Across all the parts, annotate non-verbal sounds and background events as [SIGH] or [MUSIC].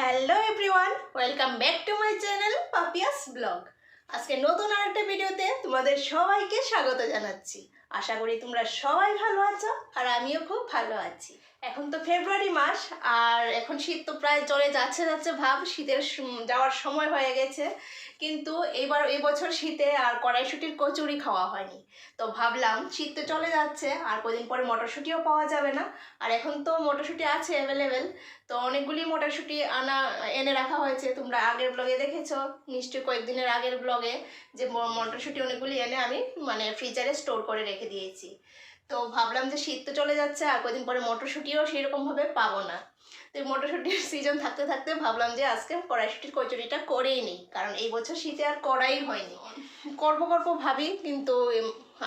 Hello everyone welcome back to my channel Papia's blog আজকে নতুন আরেকটা ভিডিওতে তোমাদের সবাইকে স্বাগত জানাচ্ছি। আশা করি তোমরা সবাই ভালো আছো আর আমিও খুব ভালো আছি। এখন তো ফেব্রুয়ারি মাস, আর এখন শীত তো প্রায় চলে যাচ্ছে যাচ্ছে ভাব, শীতের যাওয়ার সময় হয়ে গেছে। কিন্তু এবার এবছর শীতে আর কড়াইশুটির কচুরি খাওয়া হয়নি। তো ভাবলাম শীত তো চলে যাচ্ছে, আর কদিন পরে মটরশুঁটিও পাওয়া যাবে না। আর এখন তো মটরশুঁটি আছে অ্যাভেলেবেল তো অনেকগুলি মটরশুঁটি আনা, এনে রাখা হয়েছে। তোমরা আগের ব্লগে দেখেছ, নিশ্চয়ই কয়েকদিনের আগের ব্লগে যে মটরশুঁটি অনেকগুলি এনে আমি মানে ফ্রিজারে স্টোর করে রেখে দিয়েছি। তো ভাবলাম যে শীত তো চলে যাচ্ছে আর কদিন পরে মটরশুঁটিও সেরকমভাবে পাবো না। তো এই মটরশুঁটির সিজন থাকতে থাকতে ভাবলাম যে আজকে কড়াইশুঁটির কচুরিটা করেই নিই, কারণ এই বছর শীতে আর করাই হয়নি। করব করব ভাবি, কিন্তু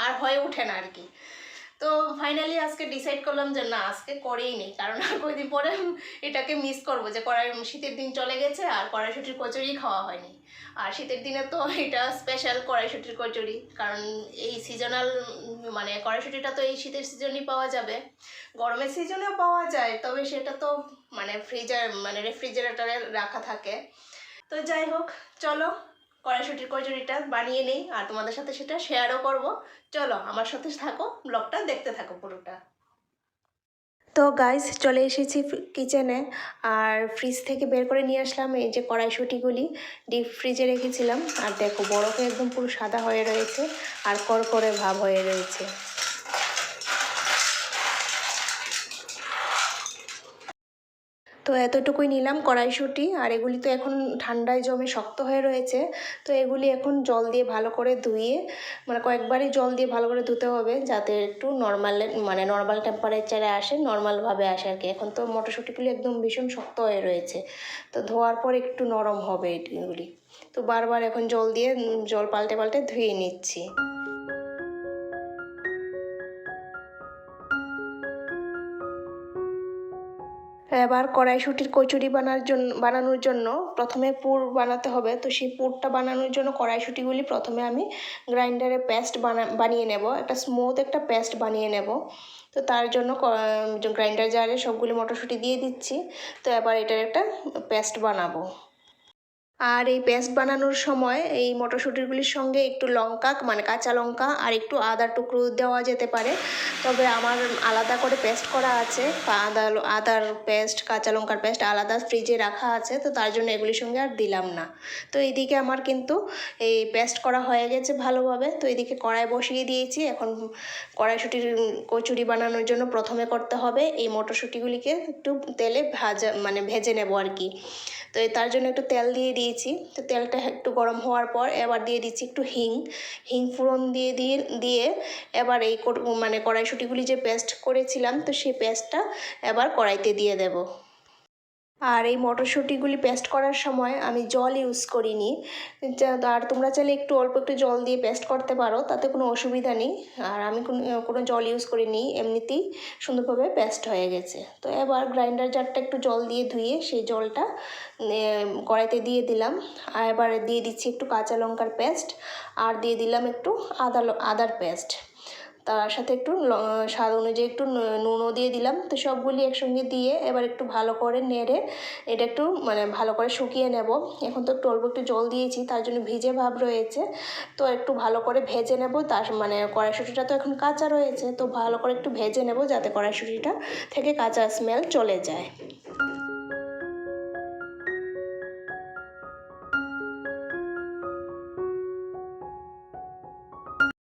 আর হয়ে ওঠে না আর কি। তো ফাইনালি আজকে ডিসাইড করলাম যে না, আজকে করেই নেই। কারণ আর কয়েকদিন পরে এটাকে মিস করব যে কড়াই, শীতের দিন চলে গেছে আর কড়াইশুটির কচুরি খাওয়া হয়নি। আর শীতের দিনে তো [LAUGHS] এটা স্পেশাল কড়াইশুটির কচুরি। কারণ এই সিজনাল মানে কড়াইশুটিটা তো এই শীতের সিজনই পাওয়া যাবে। গরমের সিজনেও পাওয়া যায়, তবে সেটা তো মানে ফ্রিজার মানে রেফ্রিজারেটরে রাখা থাকে। তো যাই হোক, চলো কড়াইশুটির কচুরিটা বানিয়ে নেই, আর তোমাদের সাথে সেটা শেয়ারও করব। চলো, আমার সাথে থাকো ব্লগটা দেখতে থাকো পুরোটা। তো গাইস চলে এসেছি কিচেনে আর ফ্রিজ থেকে বের করে নিয়ে আসলাম এই যে কড়াইশুটিগুলি। ডিপ ফ্রিজে রেখেছিলাম, আর দেখো, বরফে একদম পুরো সাদা হয়ে রয়েছে, আর কড়কড়ে ভাব হয়ে রয়েছে। তো এতটুকুই নিলাম কড়াইশুঁটি। আর এগুলি তো এখন ঠান্ডায় জমে শক্ত হয়ে রয়েছে। তো এগুলি এখন জল দিয়ে ভালো করে ধুয়ে মানে কয়েকবারই জল দিয়ে ভালো করে ধুতে হবে যাতে একটু নর্মাল মানে নর্মাল টেম্পারেচারে আসে নর্মালভাবে আসে আর কি। এখন তো মটরশুঁটিগুলি একদম ভীষণ শক্ত হয়ে রয়েছে। তো ধোয়ার পর একটু নরম হবে এগুলি। তো বারবার এখন জল দিয়ে জল পাল্টে পাল্টে ধুয়ে নিচ্ছি। এবার কড়াইশুঁটির কচুরি বানার জন্য বানানোর জন্য প্রথমে পুর বানাতে হবে। তো সেই পুরটা বানানোর জন্য কড়াইশুঁটিগুলি প্রথমে আমি গ্রাইন্ডারে পেস্ট বানা বানিয়ে নেব। একটা স্মুথ একটা পেস্ট বানিয়ে নেব। তো তার জন্য গ্রাইন্ডার জারে সবগুলি মটরশুঁটি দিয়ে দিচ্ছি। তো এবার এটার একটা পেস্ট বানাবো। আর এই পেস্ট বানানোর সময় এই মটরশুঁটিগুলির সঙ্গে একটু লঙ্কা মানে কাঁচা লঙ্কা আর একটু আদার টুকরো দেওয়া যেতে পারে। তবে আমার আলাদা করে পেস্ট করা আছে। আদা আদার পেস্ট, কাঁচা লঙ্কার পেস্ট আলাদা ফ্রিজে রাখা আছে। তো তার জন্য এগুলির সঙ্গে আর দিলাম না। তো এইদিকে আমার কিন্তু এই পেস্ট করা হয়ে গেছে ভালোভাবে। তো এদিকে কড়াই বসিয়ে দিয়েছি। এখন কড়াইশুটির কচুরি বানানোর জন্য প্রথমে করতে হবে এই মটরশুঁটিগুলিকে একটু তেলে ভাজা মানে ভেজে নেব আর কি। তো তার জন্য একটু তেল দিয়ে দিয়েছি। তো তেলটা একটু গরম হওয়ার পর এবার দিয়ে দিচ্ছি একটু হিং। হিং ফোড়ন দিয়ে দিয়ে দিয়ে এবার এই মানে কড়াইশুঁটিগুলি যে পেস্ট করেছিলাম, তো সেই পেস্টটা এবার কড়াইতে দিয়ে দেব। আর এই মটরশুঁটিগুলি পেস্ট করার সময় আমি জল ইউজ করিনি। আর তোমরা চাইলে একটু অল্প একটু জল দিয়ে পেস্ট করতে পারো, তাতে কোনো অসুবিধা নেই। আর আমি কোনো জল ইউজ করিনি, এমনিতেই সুন্দরভাবে পেস্ট হয়ে গেছে। তো এবার গ্রাইন্ডার জারটা একটু জল দিয়ে ধুয়ে সেই জলটা কড়াইতে দিয়ে দিলাম। আর এবার দিয়ে দিচ্ছি একটু কাঁচা লঙ্কার পেস্ট, আর দিয়ে দিলাম একটু আদা আদার পেস্ট। তার সাথে একটু স্বাদ অনুযায়ী একটু নুনও দিয়ে দিলাম। তো সবগুলি একসঙ্গে দিয়ে এবার একটু ভালো করে নেড়ে এটা একটু মানে ভালো করে শুকিয়ে নেব। এখন তো একটু অল্প একটু জল দিয়েছি, তার জন্য ভিজে ভাব রয়েছে। তো একটু ভালো করে ভেজে নেব, তার মানে কড়াইশুঁটিটা তো এখন কাঁচা রয়েছে, তো ভালো করে একটু ভেজে নেব যাতে কড়াইশুঁটিটা থেকে কাঁচা স্মেল চলে যায়।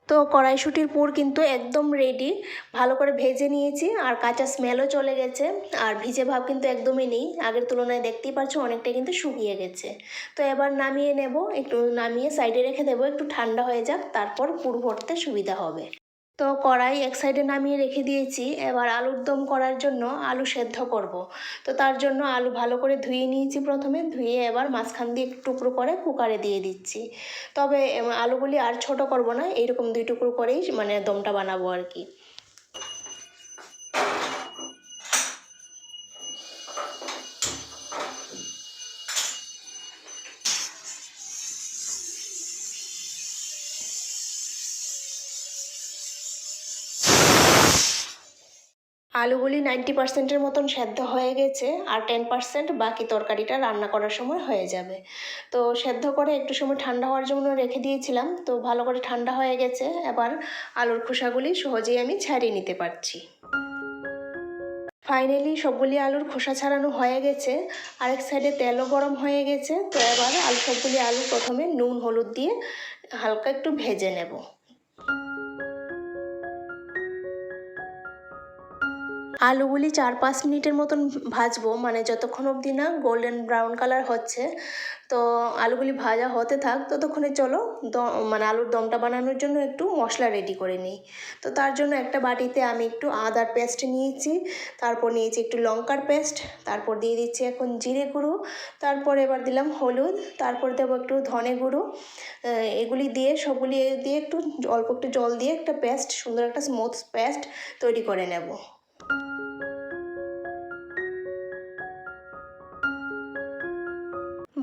তো কড়াইশুঁটির পুর কিন্তু একদম রেডি ভালো করে ভেজে নিয়েছি আর কাঁচা স্মেলও চলে গেছে। আর ভিজে ভাব কিন্তু একদমই নেই। আগের তুলনায় দেখতেই পাচ্ছ অনেকটাই কিন্তু শুকিয়ে গেছে। তো এবার নামিয়ে নেব। একটু নামিয়ে সাইডে রেখে দেবো। একটু ঠান্ডা হয়ে যাক, তারপর পুর ভরতে সুবিধা হবে। তো কড়াই এক সাইডে নামিয়ে রেখে দিয়েছি। এবার আলুর দম করার জন্য আলু সেদ্ধ করব। তো তার জন্য আলু ভালো করে ধুয়ে নিয়েছি প্রথমে। ধুয়ে এবার মাঝখান দিয়ে টুকরো করে কুকারে দিয়ে দিচ্ছি। তবে আলুগুলি আর ছোট করব না এইরকম দুই টুকরো করেই মানে দমটা বানাবো আর কি। আলুগুলি নাইনটি পার্সেন্টের মতন সেদ্ধ হয়ে গেছে আর টেন পার্সেন্ট বাকি তরকারিটা রান্না করার সময় হয়ে যাবে। তো সেদ্ধ করে একটু সময় ঠান্ডা হওয়ার জন্য রেখে দিয়েছিলাম। তো ভালো করে ঠান্ডা হয়ে গেছে। এবার আলুর খোসাগুলি সহজেই আমি ছাড়িয়ে নিতে পারছি। ফাইনালি সবগুলি আলুর খোসা ছাড়ানো হয়ে গেছে। আরেক সাইডে তেলও গরম হয়ে গেছে। তো এবার আলু সবগুলি আলু প্রথমে নুন, হলুদ দিয়ে হালকা একটু ভেজে নেব। আলুগুলি চার পাঁচ মিনিটের মতন ভাজবো মানে যতক্ষণ অবধি না গোল্ডেন ব্রাউন কালার হচ্ছে। তো আলুগুলি ভাজা হতে থাক, ততক্ষণে চলো মানে আলুর দমটা বানানোর জন্য একটু মশলা রেডি করে নিই। তো তার জন্য একটা বাটিতে আমি একটু আদার পেস্ট নিয়েছি, তারপর নিয়েছি একটু লঙ্কার পেস্ট তারপর দিয়ে দিচ্ছি এখন জিরে গুঁড়ো, তারপর এবার দিলাম হলুদ, তারপর দেবো একটু ধনে গুঁড়ো। এগুলি দিয়ে, সবগুলি দিয়ে একটু অল্প একটু জল দিয়ে একটা পেস্ট সুন্দর একটা স্মুথ পেস্ট তৈরি করে নেব।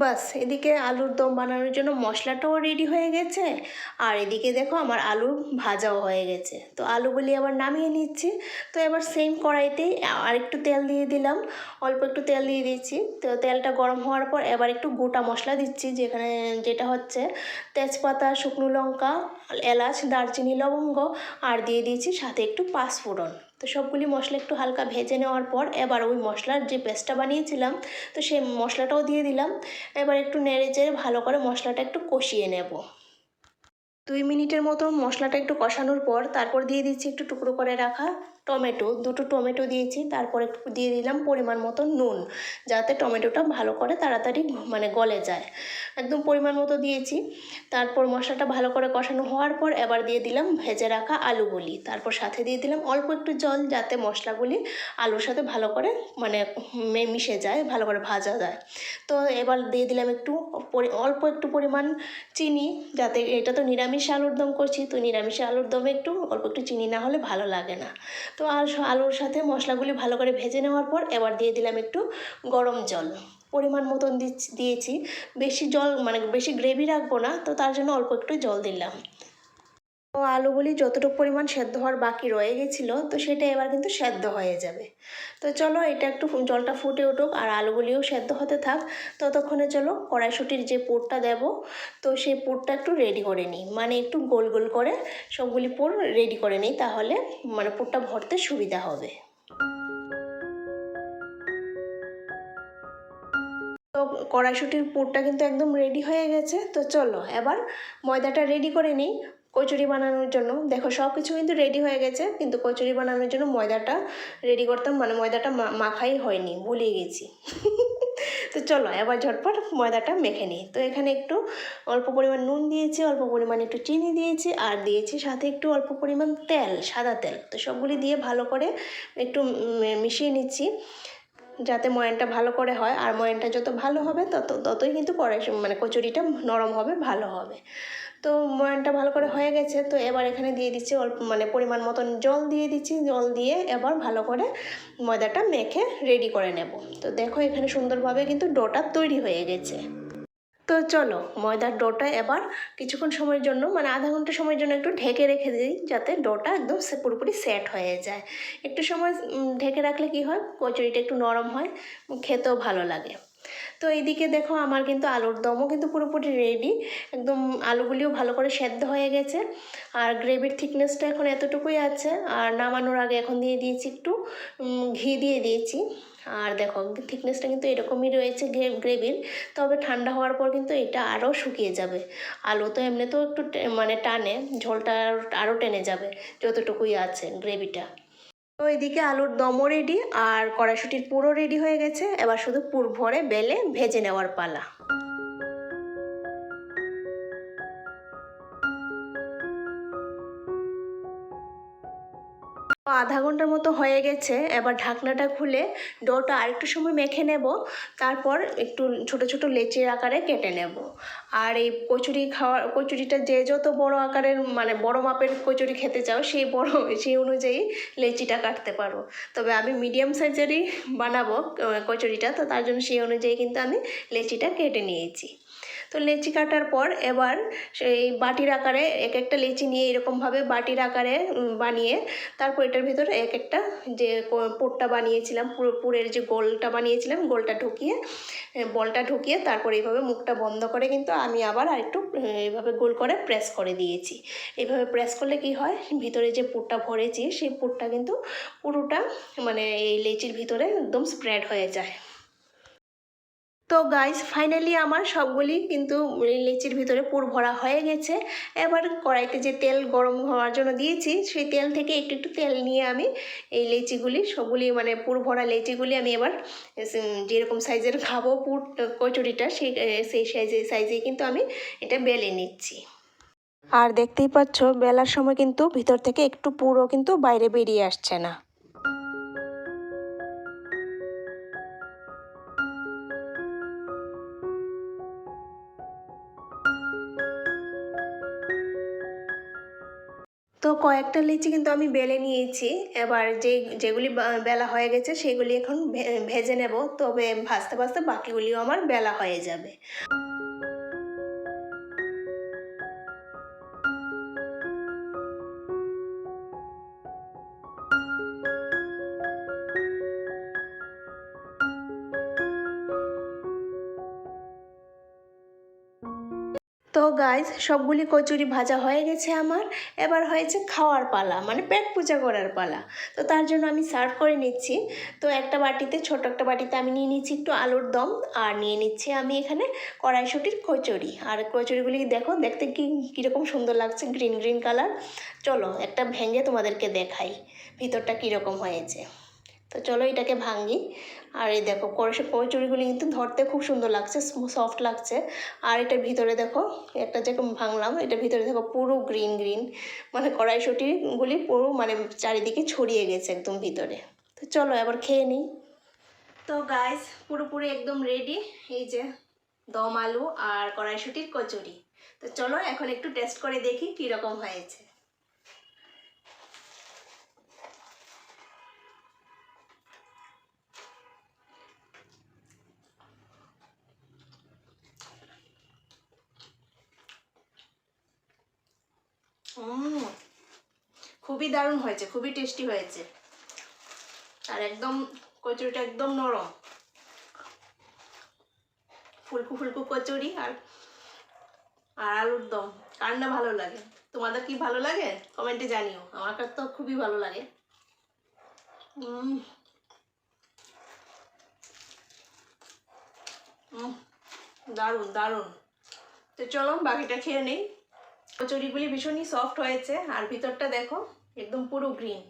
বাস, এদিকে আলুর দম বানানোর জন্য মশলাটাও রেডি হয়ে গেছে। আর এদিকে দেখো আমার আলু ভাজাও হয়ে গেছে। তো আলুগুলি আবার নামিয়ে নিচ্ছি। তো এবার সেম কড়াইতেই আর একটু তেল দিয়ে দিলাম। অল্প একটু তেল দিয়ে দিচ্ছি। তো তেলটা গরম হওয়ার পর এবার একটু গোটা মশলা দিচ্ছি, যেখানে যেটা হচ্ছে তেজপাতা, শুকনো লঙ্কা, এলাচ, দারচিনি, লবঙ্গ, আর দিয়ে দিয়েছি সাথে একটু পাঁচফোড়ন। তো সবগুলি মশলা একটু হালকা ভেজে নেওয়ার পর এবার ওই মশলার যে পেস্টটা বানিয়েছিলাম, তো সেই মশলাটাও দিয়ে দিলাম। এবার একটু নেড়ে চেড়ে ভালো করে মশলাটা একটু কষিয়ে নেব। দুই মিনিটের মতো মশলাটা একটু কষানোর পর তারপর দিয়ে দিচ্ছি একটু টুকরো করে রাখা টমেটো। দুটো টমেটো দিয়েছি, তারপর একটু দিয়ে দিলাম পরিমাণ মতো নুন, যাতে টমেটোটা ভালো করে তাড়াতাড়ি মানে গলে যায়। একদম পরিমাণ মতো দিয়েছি। তারপর মশলাটা ভালো করে কষানো হওয়ার পর এবার দিয়ে দিলাম ভেজে রাখা আলুগুলি। তারপর সাথে দিয়ে দিলাম অল্প একটু জল, যাতে মশলাগুলি আলুর সাথে ভালো করে মানে মিশে যায়, ভালো করে ভাজা যায়। তো এবার দিয়ে দিলাম একটু অল্প একটু পরিমাণ চিনি, যাতে এটা তো নিরামিষ আলুর দম করছি তো নিরামিষ আলুর দমে একটু, অল্প একটু চিনি না হলে ভালো লাগে না। তো আর আলুর সাথে মশলাগুলি ভালো করে ভেজে নেওয়ার পর এবার দিয়ে দিলাম একটু গরম জল। পরিমাণ মতন দিয়েছি। বেশি জল মানে বেশি গ্রেভি রাখব না, তো তার জন্য অল্প একটু জল দিলাম। তো আলুগুলি যতটুকু পরিমাণ সেদ্ধ হওয়ার বাকি রয়ে গেছিল, তো সেটা এবার কিন্তু সেদ্ধ হয়ে যাবে। তো চলো এটা একটু জলটা ফুটে উঠুক আর আলুগুলিও সেদ্ধ হতে থাক। ততক্ষণে চলো কড়াইশুটির যে পুরটা দেব, তো সেই পুরটা একটু রেডি করে নিই। মানে একটু গোল গোল করে সবগুলি পুর রেডি করে নিই, তাহলে মানে পুরটা ভরতে সুবিধা হবে। তো কড়াইশুটির পুরটা কিন্তু একদম রেডি হয়ে গেছে। তো চলো এবার ময়দাটা রেডি করে নিই। কচুরি বানানোর জন্য। দেখো সব কিছু কিন্তু রেডি হয়ে গেছে, কিন্তু কচুরি বানানোর জন্য ময়দাটা রেডি করতাম মানে ময়দাটা মাখাই হয়নি ভুলে গেছি। [LAUGHS] তো চলো, এবার ঝটপট ময়দাটা মেখে নিই। তো এখানে একটু অল্প পরিমাণ নুন দিয়েছি, অল্প পরিমাণ একটু চিনি দিয়েছি, আর দিয়েছি সাথে একটু অল্প পরিমাণ তেল, সাদা তেল। তো সবগুলি দিয়ে ভালো করে একটু মিশিয়ে নিচ্ছি। যাতে ময়ানটা ভালো করে হয়, আর ময়নটা যত ভালো হবে তত, ততই কিন্তু কড়াই মানে কচুরিটা নরম হবে, ভালো হবে। তো ময়ানটা ভালো করে হয়ে গেছে, তো এবার এখানে দিয়ে দিচ্ছি অল্প মানে পরিমাণ মতন জল দিয়ে দিচ্ছি। জল দিয়ে এবার ভালো করে ময়দাটা মেখে রেডি করে নেব। তো দেখো এখানে সুন্দরভাবে কিন্তু ডোটা তৈরি হয়ে গেছে। তো চলো ময়দার ডোটা এবার কিছুক্ষণ সময়ের জন্য মানে আধা ঘণ্টা সময়ের জন্য একটু ঢেকে রেখে দিই, যাতে ডোটা একদম পুরোপুরি সেট হয়ে যায়। একটু সময় ঢেকে রাখলে কি হয়? কচুরিটা একটু নরম হয়, খেতেও ভালো লাগে। তো এইদিকে দেখো আমার কিন্তু আলুর দমও কিন্তু পুরোপুরি রেডি একদম আলুগুলিও ভালো করে সেদ্ধ হয়ে গেছে। আর গ্রেভির থিকনেসটা এখন এতটুকুই আছে। আর নামানোর আগে এখন দিয়ে দিয়েছি একটু ঘি দিয়ে দিয়েছি। আর দেখো থিকনেসটা কিন্তু এরকমই রয়েছে গ্রেভির তবে ঠান্ডা হওয়ার পর কিন্তু এটা আরও শুকিয়ে যাবে। আলু তো এমনিতেও একটু মানে টানে, ঝোলটা আরও টেনে যাবে, যতটুকুই আছে গ্রেভিটা তো এদিকে আলুর দমও রেডি আর কড়াইশুটির পুরো রেডি হয়ে গেছে। এবার শুধু পুর ভরে বেলে ভেজে নেওয়ার পালা। আধা ঘণ্টার মতো হয়ে গেছে। এবার ঢাকনাটা খুলে ডোটা আরেকটু সময় মেখে নেব। তারপর একটু ছোট ছোট লেচির আকারে কেটে নেব। আর এই কচুরি খাওয়ার, কচুরিটা যে যত বড় আকারের মানে বড় মাপের কচুরি খেতে চাও, সেই বড়, সেই অনুযায়ী লেচিটা কাটতে পারো। তবে আমি মিডিয়াম সাইজেরই বানাবো কচুরিটা। তো তার জন্য সেই অনুযায়ী কিন্তু আমি লেচিটা কেটে নিয়েছি। তো লেচি কাটার পর এবার সেই বাটির আকারে এক একটা লেচি নিয়ে এরকমভাবে বাটির আকারে বানিয়ে তারপর এটার ভিতরে এক একটা যে পুরটা বানিয়েছিলাম, পুরো পুরের যে গোলটা বানিয়েছিলাম, গোলটা ঢুকিয়ে বলটা ঢুকিয়ে তারপর এইভাবে মুখটা বন্ধ করে কিন্তু আমি আবার আরেকটু এইভাবে গোল করে প্রেস করে দিয়েছি। এইভাবে প্রেস করলে কি হয়? ভিতরে যে পুরটা ভরেছি, সেই পুরটা কিন্তু পুরোটা মানে এই লেচির ভিতরে একদম স্প্রেড হয়ে যায়। তো গাইস ফাইনালি আমার সবগুলি কিন্তু লেচির ভিতরে পুর ভরা হয়ে গেছে। এবার কড়াইতে যে তেল গরম হওয়ার জন্য দিয়েছি, সেই তেল থেকে একটু একটু তেল নিয়ে আমি এই লেচিগুলি, সবগুলি মানে পুর ভরা লেচিগুলি আমি এবার যেরকম সাইজের খাব পুর, কচুরিটা, সেই সেই সাইজে সাইজে কিন্তু আমি এটা বেলে নিচ্ছি। আর দেখতেই পাচ্ছ, বেলার সময় কিন্তু ভিতর থেকে একটু পুরো কিন্তু বাইরে বেরিয়ে আসছে না। কয়েকটা লিচি কিন্তু আমি বেলে নিয়েছি। এবার যে, যেগুলি বেলা হয়ে গেছে সেগুলি এখন ভেজে নেব। তবে ভাজতে ভাজতে বাকিগুলিও আমার বেলা হয়ে যাবে। গাইজ সবগুলি কচুরি ভাজা হয়ে গেছে আমার। এবার হয়েছে খাওয়ার পালা মানে পেট পূজা করার পালা। তো তার জন্য আমি সার্ভ করে নিচ্ছি। তো একটা বাটিতে ছোট একটা বাটিতে আমি নিয়ে নিচ্ছি একটু আলুর দম আর নিয়ে নিচ্ছি আমি এখানে কড়াইশুটির কচুরি। আর কচুরিগুলি দেখো, দেখতে কি, কীরকম সুন্দর লাগছে, গ্রিন গ্রিন কালার। চলো একটা ভেঙে তোমাদেরকে দেখাই, ভিতরটা কীরকম হয়েছে। তো চলো এটাকে ভাঙি। আর এই দেখো, কড়াই কচুরিগুলি কিন্তু ধরতে খুব সুন্দর লাগছে সফট লাগছে। আর এটার ভিতরে দেখো, একটা যেরকম ভাঙলাম, এটার ভিতরে দেখো পুরো গ্রিন গ্রিন মানে কড়াইশুটিগুলি পুরো মানে চারিদিকে ছড়িয়ে গেছে একদম ভিতরে। তো চলো এবার খেয়ে নিই। তো গাইস পুরোপুরি একদম রেডি এই যে দম, আলু আর কড়াইশুটির কচুরি। তো চলো এখন একটু টেস্ট করে দেখি কীরকম হয়েছে। দারুণ হয়েছে, খুবই টেস্টি হয়েছে। আর একদম কচুরিটা একদম নরম। ফুলকু ফুলকু কচুরি আর আর আলুর দম। কার না ভালো লাগে? তোমাদের কি ভালো লাগে? কমেন্টে জানিও। আমার কাছে তো খুবই ভালো লাগে। দারুণ দারুণ। তো চলো, বাকিটা খেয়ে নেই। কচুরিগুলি ভীষণই সফট হয়েছে। আর ভিতরটা দেখো। একদম পুরো গ্রিন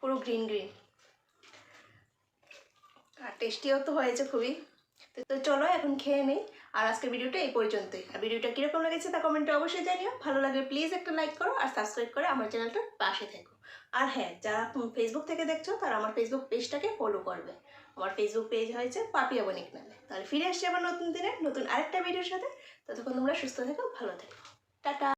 পুরো গ্রিন গ্রিন আর টেস্টিও তো হয়েছে খুবই। তো- চলো এখন খেয়ে নেই। আর আজকের ভিডিওটা এই পর্যন্তই। আর ভিডিওটা কীরকম লেগেছে তা কমেন্টে অবশ্যই জানিও। ভালো লাগলে প্লিজ একটা লাইক করো আর সাবস্ক্রাইব করে আমার চ্যানেলটার পাশে থেকো। আর হ্যাঁ যারা ফেসবুক থেকে দেখছ, তারা আমার ফেসবুক পেজটাকে ফলো করবে। আমার ফেসবুক পেজ হয়েছে পাপিয়া বণিক নামে তাহলে ফিরে আসছি আবার নতুন দিনে নতুন আরেকটা ভিডিওর সাথে। ততক্ষণ তোমরা সুস্থ থেকো, ভালো থেকো। টাটা!